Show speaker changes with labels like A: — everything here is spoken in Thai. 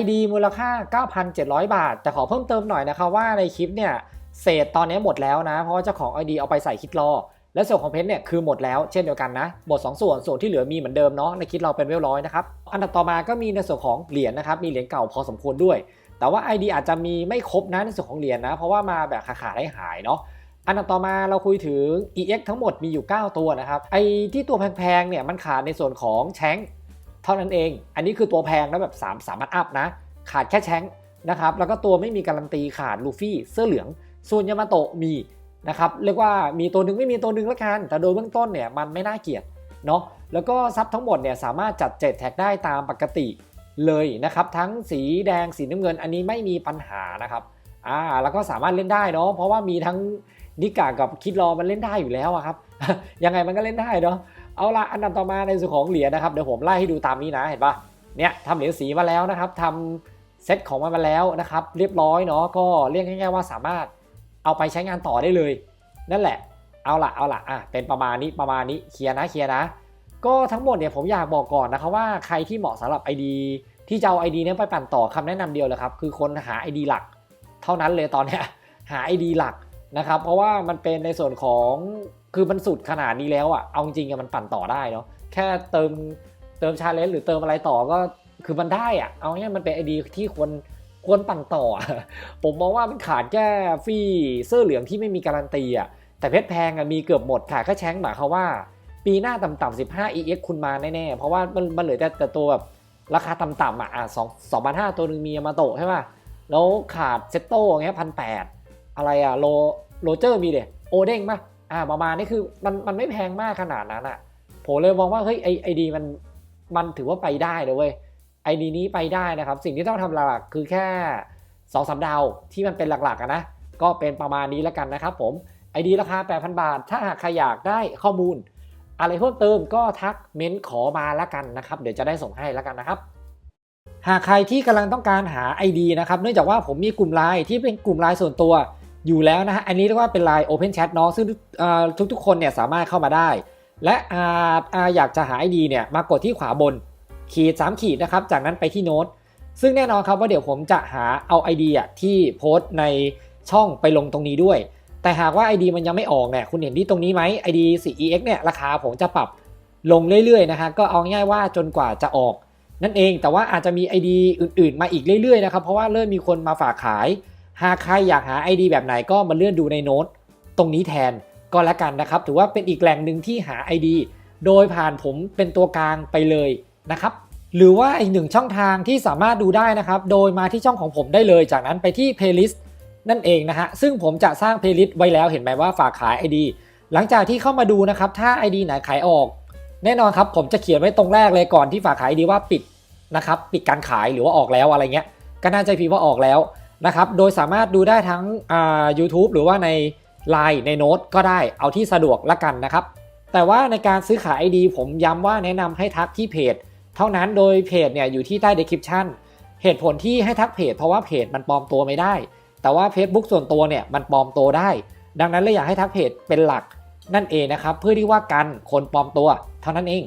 A: ID มูลค่า 9,700 บาท แต่ขอเพิ่มเติมหน่อยนะคะว่าในคลิปเนี่ยเศษตอนนี้หมดแล้วนะ เพราะว่าเจ้าของ ID เอาไปใส่คิดรอ และส่วนของเพชรเนี่ยคือหมดแล้วเช่นเดียวกันนะหมด2ส่วนส่วนที่เหลือมีเหมือนเดิมเนาะในคิดเราเป็นเวลร้อยนะครับอันดับต่อมาก็มีในส่วนของเหรียญนะครับมีเหรียญเก่าพอสมควรด้วย แต่ว่า ID อาจจะมีไม่ครบนะในส่วนของเหรียญนะเพราะว่ามาแบบขาขาดหายเนาะอันดับต่อมาเราคุยถึง EX ทั้งหมดมีอยู่ 9 ตัวนะครับไอที่ตัวแพงๆเนี่ยมันขาดในส่วนของแชง เท่านั้นเอง อันนี้คือตัวแพงแล้วแบบ3 3มัดอัพนะ ขาดแค่แชงนะครับ แล้วก็ตัวไม่มีการันตีขาดลูฟี่เสื้อเหลืองส่วนยามาโตะมีนะครับ เรียกว่ามีตัวหนึ่งไม่มีตัวหนึ่งละกัน แต่โดยเบื้องต้นเนี่ยมันไม่น่าเกลียดเนาะ แล้วก็ซับทั้งหมดเนี่ยสามารถจัดเจ็ดแท็กได้ตามปกติเลยนะครับ ทั้งสีแดงสีน้ำเงินอันนี้ไม่มีปัญหานะครับ อ่า แล้วก็สามารถเล่นได้เนาะ เพราะว่ามีทั้งนิกากับคิดรอมันเล่นได้อยู่แล้วอะครับ ยังไงมันก็เล่นได้เนาะ เอาละอันดับต่อมาในส่วนของเหรียญนะครับเดี๋ยวผมไล่ให้ดูตามนี้นะเห็นปะเนี่ยทำเหรียญสีมาแล้วนะครับทำเซตของมันมาแล้วนะครับ เรียบร้อยเนาะก็เรียกง่ายๆว่าสามารถเอาไปใช้งานต่อได้เลย นั่นแหละ เอาละเอาละอะเป็นประมาณนี้ประมาณนี้เคลียร์นะเคลียร์นะ ก็ทั้งหมดเนี่ยผมอยากบอกก่อนนะครับว่าใครที่เหมาะสำหรับ ID ที่จะเอา ID เนี้ยไปปั่นต่อคำแนะนำเดียวเลยครับคือคนหา ID หลัก เท่านั้นเลยตอนเนี้ยหา ID หลักนะครับ เพราะว่ามันเป็นในส่วนของ คือมันสุดขนาดนี้แล้วอะเอาจริงอะมันปั่นต่อได้เนาะแค่เติมเติมชาเลนจ์หรือเติมอะไรต่อก็คือมันได้อะเอาง่ายมันเป็น ID ที่ควรควรปั่นต่อ ผมมองว่ามันขาดแค่ฟรีเสื้อเหลืองที่ไม่มีการันตีอะแต่เพชรแพงอะมีเกือบหมดขาดแค่แชงหมายความว่า ปีหน้าต่ำๆ15 EX คุณมาแน่ๆ เพราะว่ามันมันเหลือแต่แต่ตัวแบบราคาต่ำๆอะอะสองสองพันห้าตัวหนึ่งมีมาโตใช่ป่ะแล้วขาดเซตโต้อย่างเงี้ยพันแปดอะไรอะโลโรเจอร์มีเดโอเด้งป่ะ อ่าประมาณนี้คือมันมันไม่แพงมากขนาดนั้นอะผมเลยมองว่าเฮ้ยไอไอดีมันมันถือว่าไปได้เลยเว้ยไอดีนี้ไปได้นะครับ สิ่งที่ต้องทำหลักๆคือแค่สองสามดาวที่มันเป็นหลักๆนะก็เป็นประมาณนี้แล้วกันนะครับผมไอดีราคา 8,000 บาท ถ้าหากใครอยากได้ข้อมูล อะไรเพิ่มเติมก็ทักเม้นขอมาแล้วกันนะครับ เดี๋ยวจะได้ส่งให้แล้วกันนะครับ หากใครที่กำลังต้องการหา ID นะครับ เนื่องจากว่าผมมีกลุ่มไลน์ที่เป็นกลุ่มไลน์ส่วนตัว อยู่แล้วนะฮะ อันนี้เรียกว่าเป็นไลน์ Open Chat เนาะ ซึ่งทุกๆ คนเนี่ยสามารถเข้ามาได้ และอาอาอยากจะหา ID เนี่ย มากดที่ขวาบน ขีด 3 ขีดนะครับ จากนั้นไปที่โน้ต ซึ่งแน่นอนครับว่าเดี๋ยวผมจะหาเอา ID อะที่โพสต์ในช่องไปลงตรงนี้ด้วย แต่หากว่า ID มันยังไม่ออกเนี่ย คุณเห็นที่ตรงนี้ไหม ID 4EX เนี่ย ราคาผมจะปรับลงเรื่อยๆ นะฮะ ก็เอาง่ายว่าจนกว่าจะออก นั่นเอง แต่ว่าอาจจะมี ID อื่น ๆ มาอีกเรื่อยๆ นะครับ เพราะว่าเริ่มมีคนมาฝากขาย หากใครอยากหา ID แบบไหนก็มาเลื่อนดูในโน้ตตรงนี้แทนก็แล้วกันนะครับ ถือว่าเป็นอีกแหล่งหนึ่งที่หา ID โดยผ่านผมเป็นตัวกลางไปเลยนะครับ หรือว่าอีกหนึ่งช่องทางที่สามารถดูได้นะครับ โดยมาที่ช่องของผมได้เลย จากนั้นไปที่ playlist นั่นเองนะฮะ ซึ่งผมจะสร้าง playlist ไว้แล้วเห็นไหมว่าฝากขาย ID หลังจากที่เข้ามาดูนะครับ ถ้า ID ไหนขายออก แน่นอนครับ ผมจะเขียนไว้ตรงแรกเลยก่อนที่ฝากขาย ID ว่าปิดนะครับ ปิดการขายหรือว่าออกแล้วอะไรเงี้ย ก็น่าจะพิมพ์ว่าออกแล้ว นะครับ โดยสามารถดูได้ทั้งอ่า YouTube หรือว่าใน Line ในโน้ตก็ได้เอาที่สะดวกละกันนะครับ แต่ว่าในการซื้อขาย ID ผมย้ำว่าแนะนำให้ทักที่เพจ เท่านั้นโดยเพจเนี่ยอยู่ที่ใต้ description เหตุผลที่ให้ทักเพจเพราะว่าเพจมันปลอมตัวไม่ได้ แต่ว่า Facebook ส่วนตัวเนี่ยมันปลอมตัวได้ ดังนั้นเลยอยากให้ทักเพจเป็นหลักนั่นเองนะครับ เพื่อที่ว่ากันคนปลอมตัวเท่านั้นเอง